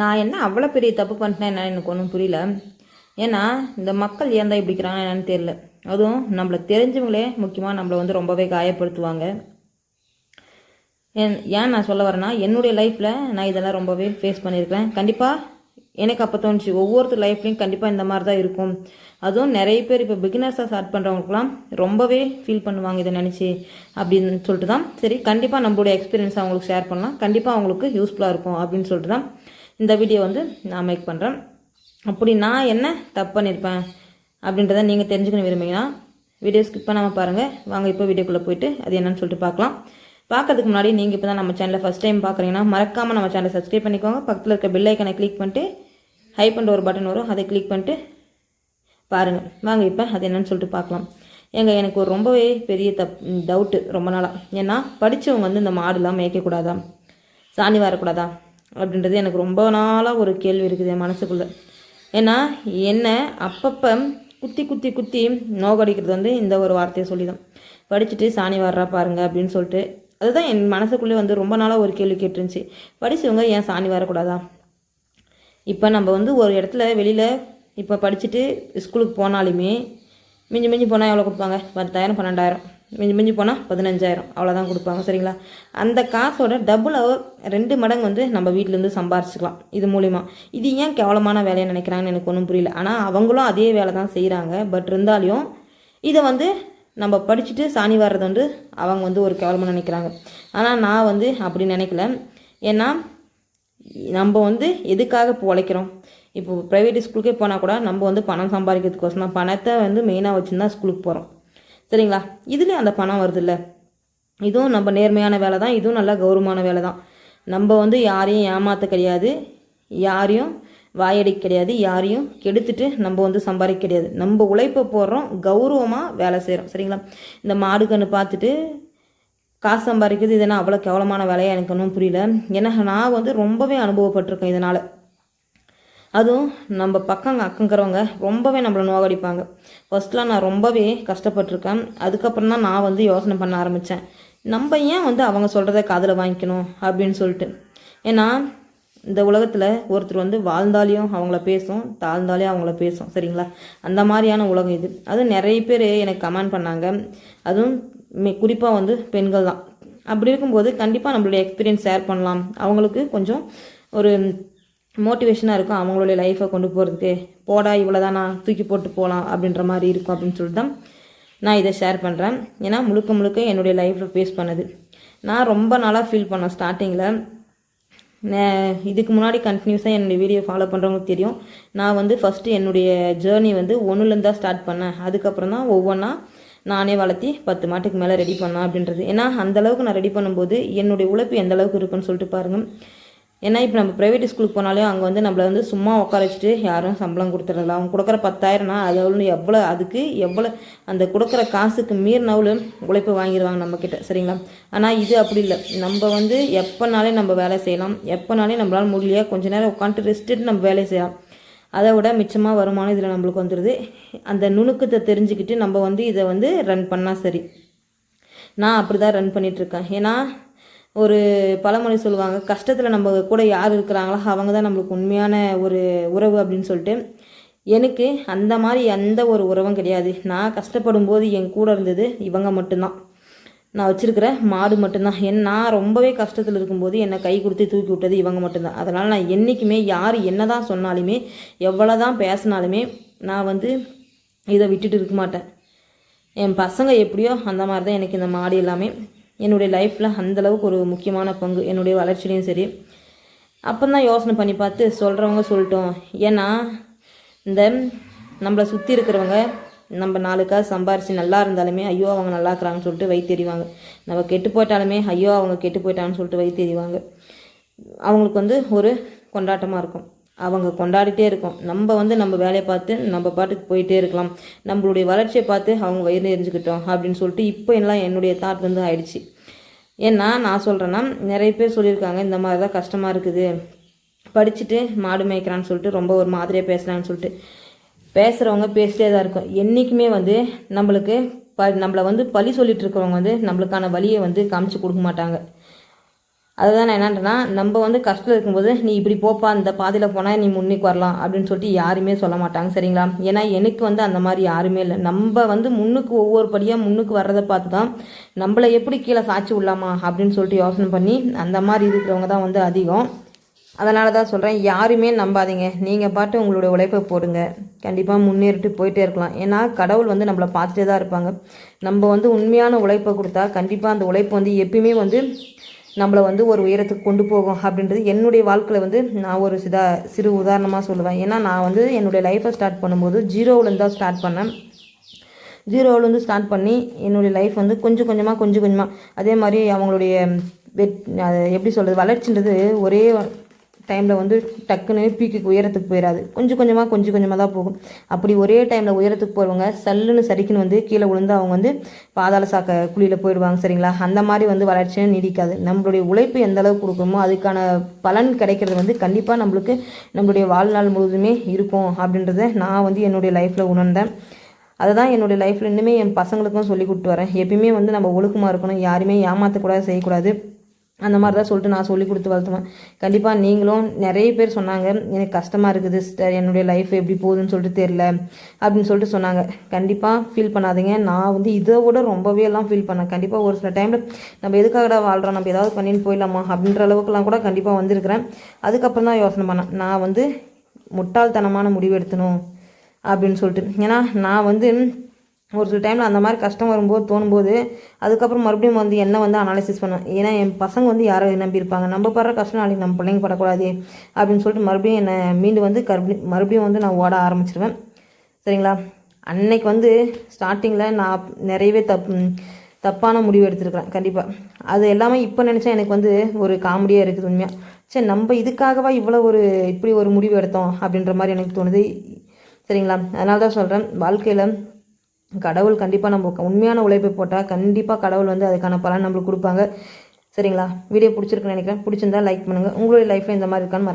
நான் என்ன அவ்வளோ பெரிய தப்பு பண்ணிட்டேன் என்ன எனக்கு ஒன்றும் புரியல. ஏன்னா இந்த மக்கள் ஏன் தான் இப்படிக்கிறாங்க என்னன்னு தெரியல. அதுவும் நம்மளை தெரிஞ்சவங்களே முக்கியமாக நம்மளை வந்து ரொம்பவே காயப்படுத்துவாங்க. ஏன் ஏன் நான் சொல்ல வரேன்னா என்னுடைய லைஃப்பில் நான் இதெல்லாம் ரொம்பவே ஃபேஸ் பண்ணியிருக்கேன். கண்டிப்பாக எனக்கு அப்போ தோணுச்சு ஒவ்வொருத்தர் லைஃப்லையும் கண்டிப்பாக இந்த மாதிரி தான் இருக்கும். அதுவும் நிறைய பேர் இப்போ பிகினர்ஸாக ஸ்டார்ட் பண்ணுறவங்களுக்குலாம் ரொம்பவே ஃபீல் பண்ணுவாங்க இதை நினச்சி அப்படின்னு சொல்லிட்டு தான் சரி கண்டிப்பாக நம்மளுடைய எக்ஸ்பீரியன்ஸ் அவங்களுக்கு ஷேர் பண்ணலாம். கண்டிப்பாக அவங்களுக்கு யூஸ்ஃபுல்லாக இருக்கும் அப்படின்னு சொல்லிட்டு தான் இந்த வீடியோ வந்து நான் மேக் பண்ணுறேன் அப்படி நான் என்ன தப்பு பண்ணியிருப்பேன் அப்படின்றத நீங்கள் தெரிஞ்சுக்கணும் விரும்புங்கன்னா வீடியோ ஸ்கிப் பண்ணாமல் பாருங்கள் வாங்க இப்போ வீடியோக்குள்ளே போயிட்டு அது என்னன்னு சொல்லிட்டு பார்க்கலாம். பார்க்கறதுக்கு முன்னாடி நீங்கள் இப்போ தான் நம்ம சேனலை ஃபஸ்ட் டைம் பார்க்குறீங்கன்னா மறக்காமல் நம்ம சேனலை சப்ஸ்கிரைப் பண்ணிக்கோங்க. பக்கத்தில் இருக்க பெல் ஐக்கனை கிளிக் பண்ணிட்டு ஹை பண்ணுற ஒரு பட்டன் வரும். அதை கிளிக் பண்ணிட்டு பாருங்கள் வாங்க இப்போ அது என்னன்னு சொல்லிட்டு பார்க்கலாம். ஏங்க எனக்கு ஒரு ரொம்பவே பெரிய தப் டவுட்டு ரொம்ப நாளாக ஏன்னா படித்தவங்க வந்து இந்த மாடுலாம் மேய்க்கக்கூடாதா சாணி வரக்கூடாதா? அப்படின்றது எனக்கு ரொம்ப நாளாக ஒரு கேள்வி இருக்குது என் மனசுக்குள்ளே. ஏன்னா என்ன அப்பப்போ குத்தி குத்தி குத்தி நோகடிக்கிறது வந்து இந்த ஒரு வார்த்தையை சொல்லி தான் படிச்சுட்டு சாணி வர்றா பாருங்க அப்படின்னு சொல்லிட்டு. அதுதான் என் மனசுக்குள்ளே வந்து ரொம்ப நாளாக ஒரு கேள்வி கேட்டுருந்துச்சு. படித்தவங்க ஏன் சாணி வரக்கூடாதா இப்போ நம்ம வந்து ஒரு இடத்துல வெளியில் இப்போ படிச்சுட்டு ஸ்கூலுக்கு போனாலுமே மிஞ்சி மிஞ்சி போனால் எவ்வளோ கொடுப்பாங்க? பத்தாயிரம் பன்னெண்டாயிரம். மிஞ்சி மிஞ்சி போனால் பதினஞ்சாயிரம். அவ்வளோதான் கொடுப்பாங்க சரிங்களா? அந்த காசோட டபுளாக ரெண்டு மடங்கு வந்து நம்ம வீட்டிலேருந்து சம்பாரிச்சிக்கலாம் இது மூலிமா இது ஏன் கேவலமான வேலையை நினைக்கிறாங்கன்னு எனக்கு ஒன்றும் புரியல. ஆனால் அவங்களும் அதே வேலை தான் செய்கிறாங்க பட் இருந்தாலும் இதை வந்து நம்ம படிச்சுட்டு சாணி வர்றது வந்து அவங்க வந்து ஒரு கேவலமாக நினைக்கிறாங்க. ஆனால் நான் வந்து அப்படி நினைக்கல. ஏன்னா நம்ம வந்து எதுக்காக இப்போ உழைக்கிறோம்? இப்போ ப்ரைவேட் ஸ்கூலுக்கே போனால் கூட நம்ம வந்து பணம் சம்பாதிக்கிறதுக்கோசம் தான். பணத்தை வந்து மெயினாக வச்சுருந்தா ஸ்கூலுக்கு போகிறோம் சரிங்களா? இதுலேயும் அந்த பணம் வருது இல்லை இதுவும் நம்ம நேர்மையான வேலை தான். இதுவும் நல்ல கௌரவமான வேலை தான். நம்ம வந்து யாரையும் ஏமாற்ற கிடையாது. யாரையும் வாயடிக்க கிடையாது. யாரையும் கெடுத்துட்டு நம்ம வந்து சம்பாதிக்க கிடையாது. நம்ம உழைப்பை போடுறோம். கௌரவமாக வேலை செய்கிறோம் சரிங்களா? இந்த மாடு கன்று பார்த்துட்டு காசு சம்பாதிக்கிறது இதெல்லாம் அவ்வளோ கேவலமான வேலையாக எனக்கு ஒன்றும் புரியல. ஏன்னா நான் வந்து ரொம்பவே அனுபவப்பட்டிருக்கேன் இதனால். அதுவும் நம்ம பக்கங்க அக்கங்கிறவங்க ரொம்பவே நம்மளை நோகடிப்பாங்க. ஃபர்ஸ்ட்லாம் நான் ரொம்பவே கஷ்டப்பட்டிருக்கேன். அதுக்கப்புறம் தான் நான் வந்து யோசனை பண்ண ஆரம்பித்தேன் நம்ம ஏன் வந்து அவங்க சொல்கிறத காதில் வாங்கிக்கணும் அப்படின்னு சொல்லிட்டு. ஏன்னா இந்த உலகத்தில் ஒருத்தர் வந்து வாழ்ந்தாலையும் அவங்கள பேசும் தாழ்ந்தாலையும் அவங்கள பேசும் சரிங்களா? அந்த மாதிரியான உலகம் இது. அதுவும் நிறைய பேர் எனக்கு கமெண்ட் பண்ணாங்க. அதுவும் குறிப்பாக வந்து பெண்கள் தான் அப்படி இருக்கும்போது கண்டிப்பாக நம்மளுடைய எக்ஸ்பீரியன்ஸ் ஷேர் பண்ணலாம். அவங்களுக்கு கொஞ்சம் ஒரு மோட்டிவேஷனாக இருக்கும் அவங்களுடைய லைஃப்பை கொண்டு போகிறதுக்கு போடா இவ்வளோதான் நான் தூக்கி போட்டு போகலாம் அப்படின்ற மாதிரி இருக்கும் அப்படின்னு சொல்லிட்டு தான் நான் இதை ஷேர் பண்ணுறேன் ஏன்னா முழுக்க முழுக்க என்னுடைய லைஃப்பில் ஃபேஸ் பண்ணது. நான் ரொம்ப நாளாக ஃபீல் பண்ணேன் ஸ்டார்டிங்கில் இதுக்கு முன்னாடி கண்டினியூஸாக என்னுடைய வீடியோ ஃபாலோ பண்ணுறவங்களுக்கு தெரியும். நான் வந்து ஃபஸ்ட்டு என்னுடைய ஜேர்னி வந்து ஒன்றுலேருந்து தான் ஸ்டார்ட் பண்ணேன். அதுக்கப்புறம் தான் ஒவ்வொன்றா நானே வளர்த்தி பத்து மாட்டுக்கு மேலே ரெடி பண்ணேன் அப்படின்றது. ஏன்னா அந்தளவுக்கு நான் ரெடி பண்ணும்போது என்னுடைய உழைப்பு எந்த அளவுக்கு இருக்குன்னு சொல்லிட்டு பாருங்கள் ஏன்னா இப்போ நம்ம ப்ரைவேட் ஸ்கூலுக்கு போனாலும் அங்கே வந்து நம்மளை வந்து சும்மா உட்கார வச்சுட்டு யாரும் சம்பளம் கொடுத்துடல அவங்க கொடுக்குற பத்தாயிரம்னா அது எவ்வளோ எவ்வளோ அதுக்கு எவ்வளோ அந்த கொடுக்குற காசுக்கு மீறினவளும் உழைப்பு வாங்கிடுவாங்க நம்மக்கிட்ட சரிங்களா? ஆனால் இது அப்படி இல்லை. நம்ம வந்து எப்போனாலே நம்ம வேலை செய்யலாம். எப்போனாலே நம்மளால் முடியலையா? கொஞ்ச நேரம் உட்காந்துட்டு ரெஸ்ட்டு நம்ம வேலை செய்யலாம். அதை விட மிச்சமாக வருமானம் இதில் நம்மளுக்கு வந்துடுது அந்த நுணுக்கத்தை தெரிஞ்சுக்கிட்டு நம்ம வந்து இதை வந்து ரன் பண்ணால் சரி. நான் அப்படி தான் ரன் பண்ணிகிட்ருக்கேன் ஏன்னா ஒரு பழமொழி சொல்லுவாங்க கஷ்டத்தில் நம்ம கூட யார் இருக்கிறாங்களோ அவங்க தான் நம்மளுக்கு உண்மையான ஒரு உறவு அப்படின்னு சொல்லிட்டு. எனக்கு அந்த மாதிரி எந்த ஒரு உறவும் கிடையாது. நான் கஷ்டப்படும் போது என் கூட இருந்தது இவங்க மட்டும்தான். நான் வச்சுருக்கிற மாடு மட்டும்தான். என் நான் ரொம்பவே கஷ்டத்தில் இருக்கும்போது என்னை கை கொடுத்து தூக்கி விட்டது இவங்க மட்டும்தான். அதனால் நான் என்றைக்குமே யார் என்ன தான் சொன்னாலுமே எவ்வளோ தான் பேசினாலுமே நான் வந்து இதை விட்டுட்டு இருக்க மாட்டேன். என் பசங்க எப்படியோ அந்த மாதிரி தான் எனக்கு இந்த மாடு எல்லாமே. என்னுடைய லைஃப்பில் அந்தளவுக்கு ஒரு முக்கியமான பங்கு. என்னுடைய வளர்ச்சியிலையும் சரி. அப்போ தான் யோசனை பண்ணி பார்த்து சொல்கிறவங்க சொல்லிட்டோம். ஏன்னா இந்த நம்மளை சுற்றி இருக்கிறவங்க நம்ம நாளுக்காக சம்பாரித்து நல்லா இருந்தாலுமே ஐயோ அவங்க நல்லா இருக்கிறாங்கன்னு சொல்லிட்டு வை தெரிவாங்க நம்ம கெட்டு போயிட்டாலுமே ஐயோ அவங்க கெட்டு போயிட்டாங்கன்னு சொல்லிட்டு வை தெரிவாங்க அவங்களுக்கு வந்து ஒரு கொண்டாட்டமாக இருக்கும். அவங்க கொண்டாடிட்டே இருக்கும். நம்ம வந்து நம்ம வேலையை பார்த்து நம்ம பாட்டுக்கு போயிட்டே இருக்கலாம். நம்மளுடைய வளர்ச்சியை பார்த்து அவங்க வயிறு எரிஞ்சுக்கிட்டோம் அப்படின்னு சொல்லிட்டு இப்போ எல்லாம் என்னுடைய தாட் வந்து ஆயிடுச்சு. ஏன்னா நான் சொல்கிறேன்னா நிறைய பேர் சொல்லியிருக்காங்க இந்த மாதிரி தான் கஷ்டமாக இருக்குது. படிச்சுட்டு மாடு மேய்க்கிறான்னு சொல்லிட்டு ரொம்ப ஒரு மாதிரியாக பேசுகிறான்னு சொல்லிட்டு. பேசுகிறவங்க பேசிட்டே தான் இருக்கும். என்றைக்குமே வந்து நம்மளுக்கு ப நம்மளை வந்து பழி சொல்லிட்டு இருக்கிறவங்க வந்து நம்மளுக்கான வழியை வந்து காமிச்சு கொடுக்க மாட்டாங்க. அதுதான் நான் என்னன்றேன்னா நம்ம வந்து கஷ்டத்தில் இருக்கும்போது நீ இப்படி போப்பா இந்த பாதையில் போனால் நீ முன்னுக்கு வரலாம் அப்படின்னு சொல்லிட்டு யாருமே சொல்ல மாட்டாங்க சரிங்களா? ஏன்னா எனக்கு வந்து அந்த மாதிரி யாருமே இல்லை. நம்ம வந்து முன்னுக்கு ஒவ்வொரு படியாக முன்னுக்கு வர்றதை பார்த்து தான் நம்மளை எப்படி கீழே சாட்சி விடலாமா அப்படின்னு சொல்லிட்டு யோசனை பண்ணி அந்த மாதிரி இருக்கிறவங்க தான் வந்து அதிகம். அதனால தான் சொல்கிறேன் யாருமே நம்பாதீங்க. நீங்கள் பாட்டு உங்களுடைய உழைப்பை போடுங்க. கண்டிப்பாக முன்னேறிட்டு போயிட்டே இருக்கலாம். ஏன்னா கடவுள் வந்து நம்மளை பார்த்துட்டே தான் இருப்பாங்க. நம்ம வந்து உண்மையான உழைப்பை கொடுத்தா கண்டிப்பாக அந்த உழைப்பு வந்து எப்பயுமே வந்து நம்மளை வந்து ஒரு உயரத்துக்கு கொண்டு போகும் அப்படின்றது என்னுடைய வாழ்க்கையில் வந்து நான் ஒரு சிதா சிறு உதாரணமாக சொல்லுவேன். ஏன்னா நான் வந்து என்னுடைய லைஃப்பை ஸ்டார்ட் பண்ணும்போது ஜீரோவிலேருந்து தான் ஸ்டார்ட் பண்ணேன். ஜீரோவிலேருந்து ஸ்டார்ட் பண்ணி என்னுடைய லைஃப் வந்து கொஞ்சம் கொஞ்சமாக கொஞ்சம் கொஞ்சமாக அதே மாதிரி அவங்களுடைய வெட் எப்படி சொல்கிறது வளர்ச்சின்றது ஒரே டைமில் வந்து டக்குன்னு பீக்குக்கு உயரத்துக்கு போயிடாது கொஞ்சம் கொஞ்சமாக கொஞ்சம் கொஞ்சமாக தான் போகும். அப்படி ஒரே டைமில் உயரத்துக்கு போகிறவங்க சல்லுன்னு சரிக்குன்னு வந்து கீழே விழுந்து அவங்க வந்து பாதாள சாக்க குழியில் போயிடுவாங்க சரிங்களா? அந்த மாதிரி வந்து வளர்ச்சியும் நீடிக்காது. நம்மளுடைய உழைப்பு எந்த அளவுக்கு கொடுக்குறோமோ அதுக்கான பலன் கிடைக்கிறது வந்து கண்டிப்பாக நம்மளுக்கு நம்மளுடைய வாழ்நாள் முழுவதுமே இருக்கும் அப்படின்றத நான் வந்து என்னுடைய லைஃப்பில் உணர்ந்தேன். அதை தான் என்னுடைய லைஃப்பில் இன்னுமே என் பசங்களுக்கும் சொல்லி கொடுத்து வரேன். எப்பயுமே வந்து நம்ம ஒழுக்கமாக இருக்கணும். யாருமே ஏமாற்றக்கூடாது செய்யக்கூடாது. அந்த மாதிரி தான் சொல்லிட்டு நான் சொல்லி கொடுத்து வளர்த்துவேன். கண்டிப்பாக நீங்களும் நிறைய பேர் சொன்னாங்க எனக்கு கஷ்டமாக இருக்குது சிஸ்டர் என்னுடைய லைஃப் எப்படி போகுதுன்னு சொல்லிட்டு தெரில அப்படின்னு சொல்லிட்டு சொன்னாங்க. கண்டிப்பாக ஃபீல் பண்ணாதீங்க. நான் வந்து இதை விட ரொம்பவே எல்லாம் ஃபீல் பண்ணேன். கண்டிப்பாக ஒரு சில டைமில் நம்ம எதுக்காகடா வாழ்கிறோம் நம்ம ஏதாவது பண்ணின்னு போயிடலாமா? அப்படின்ற அளவுக்குலாம் கூட கண்டிப்பாக வந்திருக்கிறேன். அதுக்கப்புறம் தான் யோசனை பண்ணேன். நான் வந்து முட்டாள்தனமான முடிவு எடுத்தணும் அப்படின்னு சொல்லிட்டு. ஏன்னா நான் வந்து ஒரு சில டைமில் அந்த மாதிரி கஷ்டம் வரும்போது தோணும்போது அதுக்கப்புறம் மறுபடியும் வந்து என்ன வந்து அனாலிசிஸ் பண்ணுவேன் ஏன்னா என் பசங்க வந்து யாரோ நம்பியிருப்பாங்க? நம்ம படுற கஷ்டம் நாளைக்கு நம்ம பிள்ளைங்க படக்கூடாது அப்படின்னு சொல்லிட்டு மறுபடியும் என்னை மீண்டு வந்து கருப்பி மறுபடியும் வந்து நான் ஓட ஆரம்பிச்சிருவேன். சரிங்களா? அன்னைக்கு வந்து ஸ்டார்டிங்கில் நான் நிறையவே தப் தப்பான முடிவு எடுத்திருக்கிறேன் கண்டிப்பாக அது எல்லாமே இப்போ நினச்சா எனக்கு வந்து ஒரு காமெடியாக இருக்குது உண்மையாக சரி நம்ம இதுக்காகவா இவ்வளோ ஒரு இப்படி ஒரு முடிவு எடுத்தோம் அப்படின்ற மாதிரி எனக்கு தோணுது. சரிங்களா? அதனால தான் சொல்கிறேன் வாழ்க்கையில் கடவுள் கண்டிப்பாக நம்ம உண்மையான உழைப்பை போட்டால் கண்டிப்பாக கடவுள் வந்து அதுக்கான பலன் நம்மளுக்கு கொடுப்பாங்க. சரிங்களா? வீடியோ பிடிச்சிருக்குன்னு நினைக்கிறேன். பிடிச்சிருந்தா லைக் பண்ணுங்கள் உங்களுடைய லைஃப்பில் இந்த மாதிரி இருக்கான்னு மறக்க